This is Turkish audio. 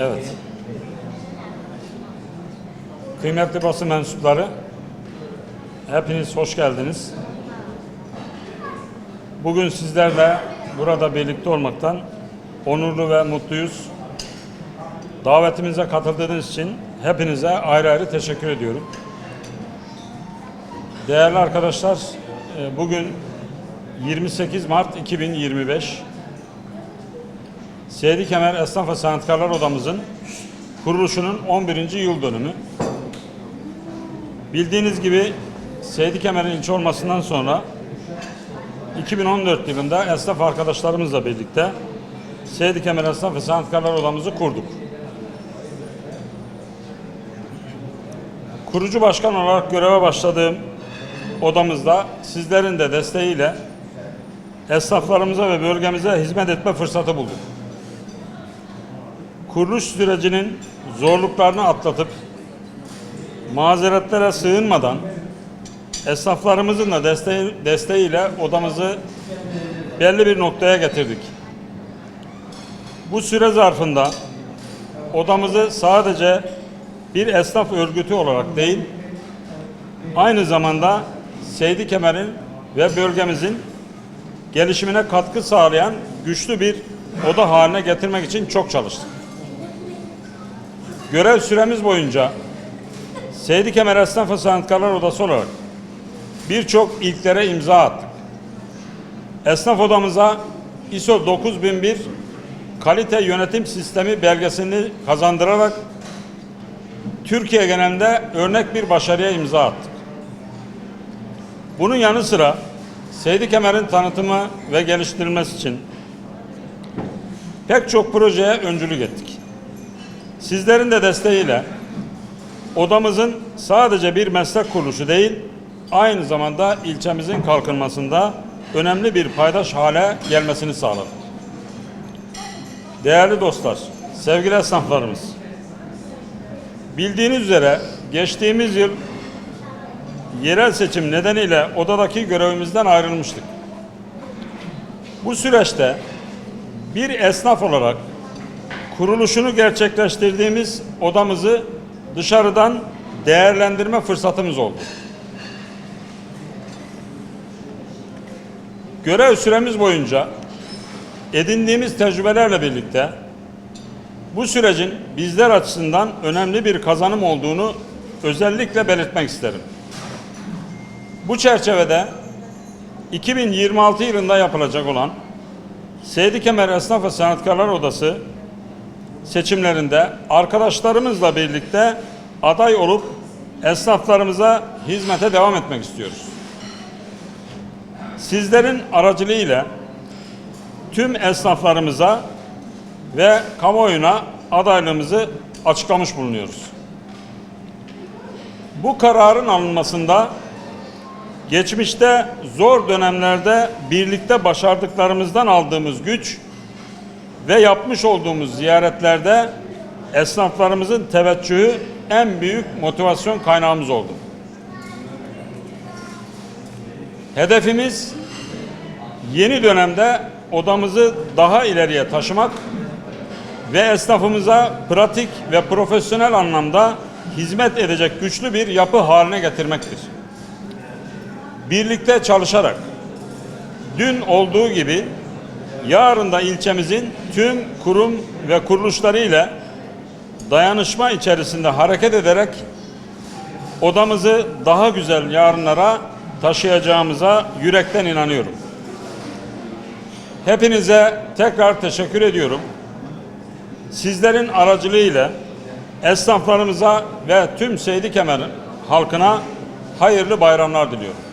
Evet. Kıymetli basın mensupları, hepiniz hoş geldiniz. Bugün sizlerle burada birlikte olmaktan onurlu ve mutluyuz. Davetimize katıldığınız için hepinize ayrı ayrı teşekkür ediyorum. Değerli arkadaşlar, e, bugün 28 Mart 2025 Seydi Kemer Esnaf ve Sanatkarlar Odamızın kuruluşunun 11. yıl dönümü. Bildiğiniz gibi Seydi Kemer'in ilçe olmasından sonra 2014 yılında esnaf arkadaşlarımızla birlikte Seydi Kemer Esnaf ve Sanatkarlar Odamızı kurduk. Kurucu başkan olarak göreve başladığım odamızda sizlerin de desteğiyle esnaflarımıza ve bölgemize hizmet etme fırsatı bulduk. Kuruluş sürecinin zorluklarını atlatıp mazeretlere sığınmadan esnaflarımızın da desteği, desteğiyle odamızı belli bir noktaya getirdik. Bu süre zarfında odamızı sadece bir esnaf örgütü olarak değil, aynı zamanda Seydi Kemer'in ve bölgemizin gelişimine katkı sağlayan güçlü bir oda haline getirmek için çok çalıştık. Görev süremiz boyunca Seydi Kemer Esnaf ve Sanatkarlar Odası olarak birçok ilklere imza attık. Esnaf odamıza ISO 9001 kalite yönetim sistemi belgesini kazandırarak Türkiye genelinde örnek bir başarıya imza attık. Bunun yanı sıra Seydi Kemer'in tanıtımı ve geliştirilmesi için pek çok projeye öncülük ettik. Sizlerin de desteğiyle odamızın sadece bir meslek kuruluşu değil, aynı zamanda ilçemizin kalkınmasında önemli bir paydaş hale gelmesini sağladık. Değerli dostlar, sevgili esnaflarımız, bildiğiniz üzere geçtiğimiz yıl yerel seçim nedeniyle odadaki görevimizden ayrılmıştık. Bu süreçte bir esnaf olarak kuruluşunu gerçekleştirdiğimiz odamızı dışarıdan değerlendirme fırsatımız oldu. Görev süremiz boyunca edindiğimiz tecrübelerle birlikte bu sürecin bizler açısından önemli bir kazanım olduğunu özellikle belirtmek isterim. Bu çerçevede 2026 yılında yapılacak olan Seydi Kemer Esnaf ve Sanatkarlar Odası seçimlerinde arkadaşlarımızla birlikte aday olup esnaflarımıza hizmete devam etmek istiyoruz. Sizlerin aracılığıyla tüm esnaflarımıza ve kamuoyuna adaylığımızı açıklamış bulunuyoruz. Bu kararın alınmasında geçmişte zor dönemlerde birlikte başardıklarımızdan aldığımız güç ve yapmış olduğumuz ziyaretlerde esnaflarımızın teveccühü en büyük motivasyon kaynağımız oldu. Hedefimiz yeni dönemde odamızı daha ileriye taşımak ve esnafımıza pratik ve profesyonel anlamda hizmet edecek güçlü bir yapı haline getirmektir. Birlikte çalışarak dün olduğu gibi yarın da ilçemizin tüm kurum ve kuruluşları ile dayanışma içerisinde hareket ederek odamızı daha güzel yarınlara taşıyacağımıza yürekten inanıyorum. Hepinize tekrar teşekkür ediyorum. Sizlerin aracılığıyla esnaflarımıza ve tüm Seydi Kemer'in halkına hayırlı bayramlar diliyorum.